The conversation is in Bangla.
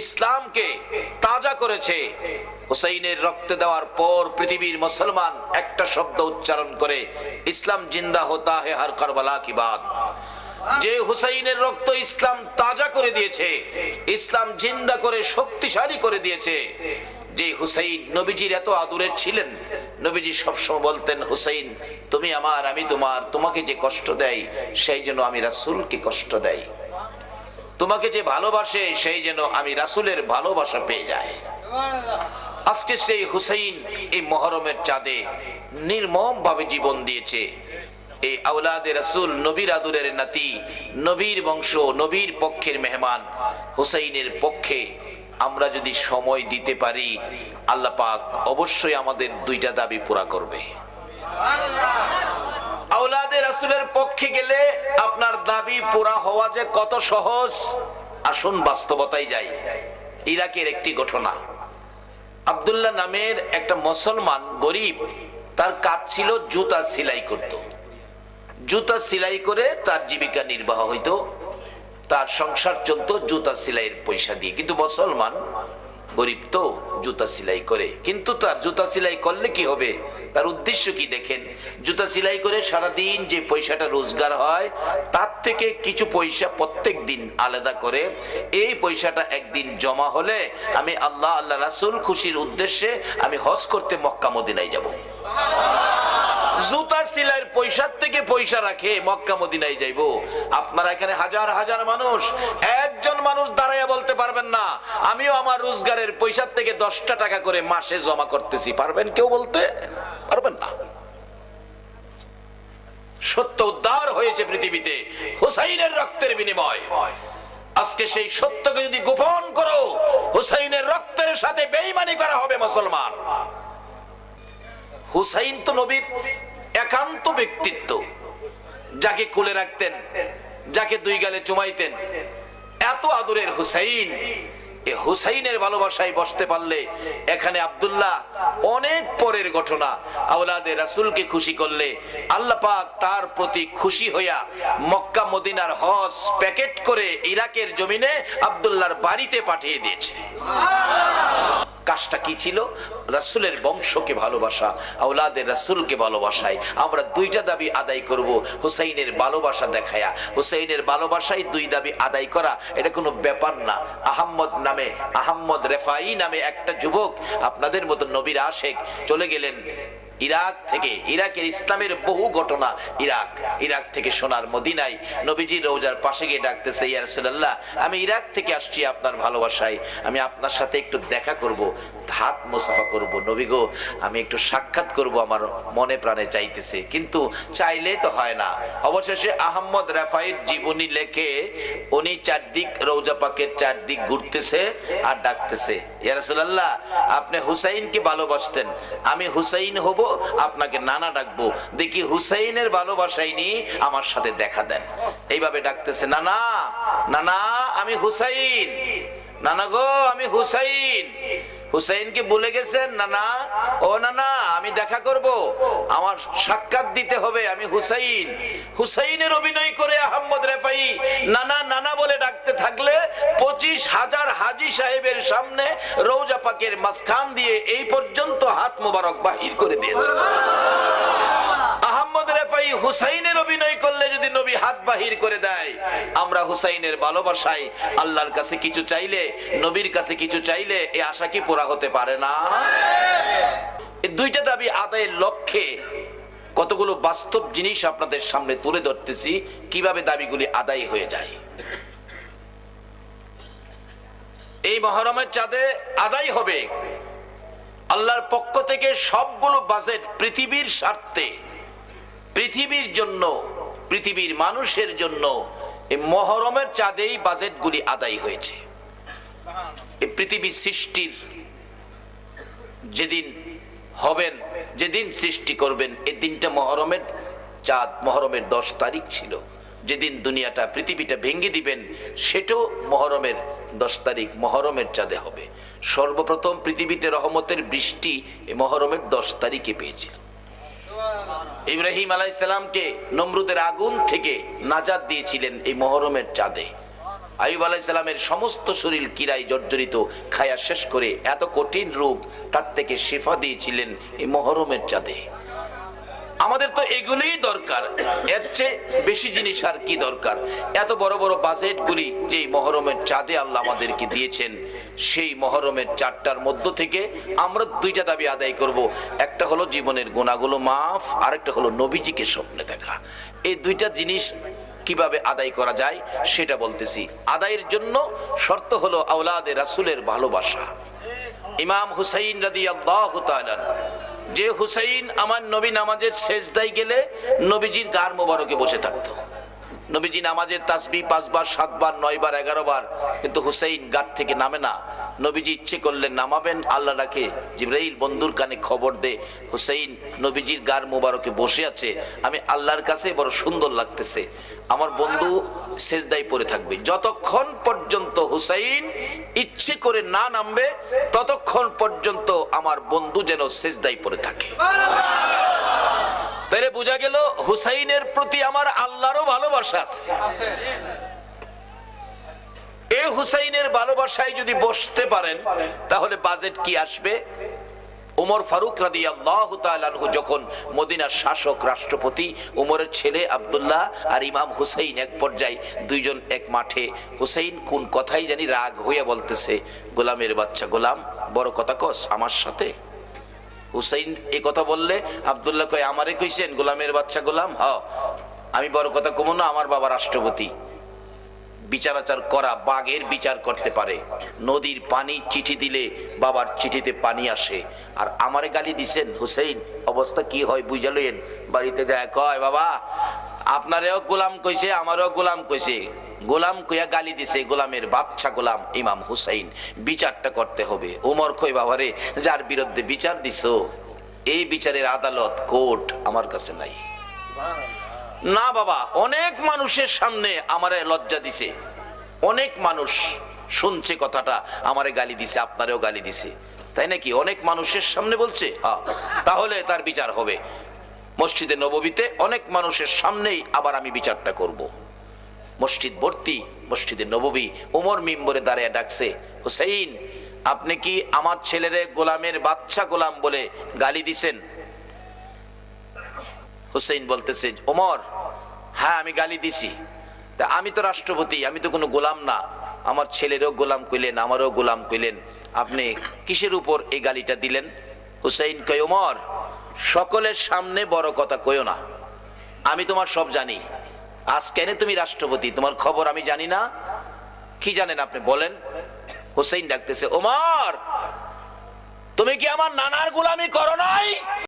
ইসলামকে তাজা করেছে। হুসাইনের রক্তে দেওয়ার পর পৃথিবীর মুসলমান একটা শব্দ উচ্চারণ করে, ইসলাম জিন্দা হতা হে হর কারবালা কি বাত। যে হুসাইনের রক্ত ইসলাম তাজা করে দিয়েছে, ইসলাম জিন্দা করে শক্তিশালী করে দিয়েছে, যে হুসাইন নবীজির এত আদুরের ছিলেন, নবীজি সবসময় বলতেন, হুসাইন, তুমি আমার, আমি তোমার, তোমাকে যে কষ্ট দেয়, সেই জন্য আমি রাসুলকে কষ্ট দেয়। তোমাকে যে ভালোবাসে, সেই যেন আমি রাসূলের ভালোবাসা পেয়ে যাই। আজকে সেই হুসাইন এই মহরমের চাঁদে নির্মম ভাবে জীবন দিয়েছে। এই আউলাদে রাসূল নবীর আদুরের নাতি, নবীর বংশ, নবীর পক্ষের মেহমান, হুসাইনের পক্ষে আমরা যদি সময় দিতে পারি, আল্লাহ পাক অবশ্যই আমাদের দুইটা দাবি পুরা করবে। আউলাদে রাসূলের পক্ষে গেলে আপনার দাবি পুরা হওয়া যে কত সহজ, আসুন বাস্তবতায় যাই। ইরাকের একটি ঘটনা। আব্দুল্লাহ নামের একটা মুসলমান গরিব, তার কাজ ছিল জুতা সেলাই করত। জুতা সেলাই করে তার জীবিকা নির্বাহ হইতো। তার সংসার চলতো জুতা সেলাইয়ের পয়সা দিয়ে। কিন্তু মুসলমান গরিব তো জুতা সেলাই করে। কিন্তু তার জুতা সেলাই করলে কি হবে? তার উদ্দেশ্য কি দেখেন? জুতা সেলাই করে সারাদিন যে পয়সাটা রোজগার হয়, তার থেকে কিছু পয়সা প্রত্যেক দিন আলাদা করে। এই পয়সাটা একদিন জমা হলে আমি আল্লাহ আল্লাহ রাসুল খুশির উদ্দেশ্যে আমি হজ করতে মক্কা, মদিনায় যাব। জুতা সিলাইয়ের পয়সার থেকে পয়সা রাখে মক্কা মদিনায় যাইব। আপনারা এখানে হাজার হাজার মানুষ, একজন মানুষ দাঁড়াইয়া বলতে পারবেন না, আমিও আমার রোজগারের পয়সার থেকে দশটা টাকা করে মাসে জমা করতেছি। পারবেন কেউ বলতে? পারবেন না। সত্য উদ্ধার হয়েছে পৃথিবীতে, হুসাইনের রক্তের বিনিময়। আজকে সেই সত্যকে যদি গোপন করো, হুসাইনের রক্তের সাথে বেইমানি করা হবে মুসলমান। হুসাইন তো নবীর একান্ত ব্যক্তিত্ব। যাকে কোলে রাখতেন, যাকে দুই গালে চুমাইতেন। এত আদরের হুসাইন হুসাইনের ভালোবাসায় বসতে পারলে এখানে আব্দুল্লাহ অনেক পরের ঘটনা। আওলাদে রাসূলকে খুশি করলে আল্লাহ পাক তার প্রতি খুশি হইয়া মক্কা মদিনার হজ প্যাকেট করে ইরাকের জমিনে আব্দুল্লাহর বাড়িতে পাঠিয়ে দিয়েছে। কাজটা কি ছিল? রাসুলের বংশকে ভালোবাসা আউলাদের রাসুলকে ভালোবাসায়। আমরা দুইটা দাবি আদায় করব, হুসাইনের ভালোবাসা দেখায়া। হুসাইনের ভালোবাসায় দুই দাবি আদায় করা, এটা কোনো ব্যাপার না। আহম্মদ নামে, আহম্মদ রেফাই নামে একটা যুবক, আপনাদের মতো নবীর আশেখ চলে গেলেন ইরাক থেকে, ইরাকের ইসলামের বহু ঘটনা ইরাক ইরাক থেকে সোনার মদিনায় নবীজি রোজার পাশে গিয়ে ডাকতেছে, ইয়া রাসূলুল্লাহ, আমি ইরাক থেকে আসছি আপনার ভালোবাসায়। আমি আপনার সাথে একটু দেখা করব, হাত মোসাফা করব। নবী গো, আমি একটু সাক্ষাৎ করব, আমার মনে প্রাণে চাইতেছে। কিন্তু চাইলে তো হয় না। অবশেষে আহম্মদ রাফাইর জীবনী লেখে উনি চারদিক রৌজা পাকের চারদিক ঘুরতেছে আর ডাকতেছে, ইয়া রাসূলুল্লাহ, আপনি হুসাইনকে ভালোবাসতেন। আমি হুসাইন হব আপনাকে নানা ডাকবো, দেখি হুসাইনের ভালোবাসাই নি আমার সাথে দেখা দেন। এইভাবে ডাকতেছে, নানা নানা, আমি হুসাইন। নানা গো, আমি হুসাইন। হুসাইনকে বলে গেছেন না না ও না আমি দেখা করব। আমার সাক্ষাৎ দিতে হবে, আমি হুসাইন। হুসাইনের অভিনয় করে আহম্মদ রেফাই নানা নানা বলে ডাকতে থাকলে পঁচিশ হাজার হাজি সাহেবের সামনে রৌজা পাকের মাঝখান দিয়ে এই পর্যন্ত হাত মোবারক বাহির করে দিয়েছে। রেফাই হুসাইনের অভিনয় করলে যদি নবী হাত বাহির করে দেয়, আমরা হুসাইনের ভালোবাসায় আল্লাহর কাছে কিছু চাইলে, নবীর কাছে কিছু চাইলে এই আশা কি পুরা হতে পারে না? দুইটা দাবি আদায়ের লক্ষ্যে কতগুলো বাস্তব জিনিস আপনাদের সামনে তুলে ধরতেছি, কীভাবে দাবিগুলি আদায় হয়ে যায়? এই মহরমের চাঁদে আদায় হবে। আল্লাহর পক্ষ থেকে সবগুলো বাজেট পৃথিবীর স্বার্থে পৃথিবীর জন্য, পৃথিবীর মানুষের জন্য এই মহরমের চাঁদেই বাজেটগুলি আদায় হয়েছে। এই পৃথিবী সৃষ্টির যেদিন হবেন, যেদিন সৃষ্টি করবেন এই দিনটা মহরমের চাঁদ, মহরমের দশ তারিখ ছিল। যেদিন দুনিয়াটা, পৃথিবীটা ভেঙে দিবেন, সেটাও মহরমের দশ তারিখ, মহরমের চাঁদে হবে। সর্বপ্রথম পৃথিবীতে রহমতের বৃষ্টি মহরমের দশ তারিখে পেয়েছিল। ইব্রাহিম আলাইসালামকে নমরুদের আগুন থেকে নাজাদ দিয়েছিলেন এই মহরমের চাঁদে। আইব আলাইসালামের সমস্ত শরীর কিরাই জর্জরিত, খায়া শেষ করে এত কঠিন রূপ তার থেকে শেফা দিয়েছিলেন এই মহরমের চাঁদে। আমাদের তো এগুলোই দরকার। এর চেয়ে বেশি জিনিস আর কি দরকার? এত বড় বড় বাজেটগুলি যেই মহরমের চাঁদে আল্লাহ আমাদেরকে দিয়েছেন, সেই মহরমের চারটার মধ্য থেকে আমরা দুইটা দাবি আদায় করব। একটা হলো জীবনের গুণাগুলো মাফ, আরেকটা হলো নবীজিকে স্বপ্নে দেখা। এই দুইটা জিনিস কীভাবে আদায় করা যায় সেটা বলতেছি। আদায়ের জন্য শর্ত হলো আওলাদে রাসুলের ভালোবাসা। ইমাম হুসাইন রাদি আল্লাহ যে হুসাইন আমার নবী নামাজের শেষদায় গেলে নবীজির গার মোবারকে বসে থাকতো। নবীজি নামাজের তাসবি পাঁচবার, সাতবার, নয়বার এগারো বার কিন্তু হুসেইন গার থেকে নামে না। নবীজি ইচ্ছে করলে নামাবেন, আল্লাহ রাখে জিব্রাইল, বন্ধুর কানে খবর দে, হুসেইন নবীজির গার মোবারকে বসে আছে, আমি আল্লাহর কাছে বড় সুন্দর লাগতেছে। আমার বন্ধু শেষদায় পড়ে থাকবে। যতক্ষণ পর্যন্ত হুসাইন ইচ্ছে করে না নামবে, ততক্ষণ পর্যন্ত আমার বন্ধু যেন শেষদায় পড়ে থাকে। তাহলে বোঝা গেল হুসাইনের প্রতি আমার আল্লাহরও ভালোবাসা আছে। এ হুসাইনের ভালোবাসায় যদি বসতে পারেন, তাহলে বাজেট কি আসবে? উমর ফারুক যখন মদিনার শাসক, রাষ্ট্রপতি, উমরের ছেলে আবদুল্লাহ আর ইমাম হুসাইন এক পর্যায়ে দুইজন এক মাঠে, হুসাইন কোন কথাই জানি রাগ হইয়া বলতেছে, গোলামের বাচ্চা গোলাম, বড় কথা কস আমার সাথে? হুসাইন এই কথা বললে আবদুল্লাহ কয়, আমারে কইছেন, গোলামের বাচ্চা গোলাম? হ। আমি বড় কথা কমো না, আমার বাবা রাষ্ট্রপতি। বিচারাচার করা বাঘের বিচার করতে পারে। নদীর পানি চিঠি দিলে বাবার চিঠিতে পানি আসে। আর আমারে গালি দিছেন, হুসেইন, অবস্থা কি হয় বুঝালেন বাড়িতে যায় কয়, বাবা, আপনারেও গোলাম কইছে, আমারও গোলাম কইছে। গোলাম কইয়া গালি দিছে, গোলামের বাচ্চা গোলাম ইমাম হুসাইন, বিচারটা করতে হবে। ওমর কই বাবারে যার বিরুদ্ধে বিচার দিছো, এই বিচারের আদালত, কোর্ট আমার কাছে নাই। না বাবা, অনেক মানুষের সামনে আমারে লজ্জা দিছে। অনেক মানুষ শুনছে কথাটা, আমারে গালি দিছে, আপনারেও গালি দিছে। তাই নাকি? অনেক মানুষের সামনে বলছে হ্যাঁ তাহলে তার বিচার হবে। মসজিদে নববীতে অনেক মানুষের সামনেই আবার আমি বিচারটা করব। মসজিদ ভর্তি, মসজিদে নববী ওমর মিম্বরে দাঁড়িয়ে ডাকছে, হুসেইন, আপনি কি আমার ছেলেরে গোলামের বাচ্চা গোলাম বলে গালি দিছেন? হুসেইন বলতেছে ওমর হ্যাঁ আমি গালি দিছি। তা আমি তো রাষ্ট্রপতি, আমি তো কোনো গোলাম না। আমার ছেলেরও গোলাম কইলেন, আমারও গোলাম কইলেন। আপনি কিসের উপর এই গালিটা দিলেন? হুসেইন কই ওমর সকলের সামনে বড় কথা কইও না। আমি তোমার সব জানি। আজ কেন তুমি রাষ্ট্রপতি? তোমার খবর আমি জানি না। কি জানেন আপনি? বলেন। হোসেন ডাকতেছে, ওমর, তুমি কি আমার নানার গুলামি করো নাই?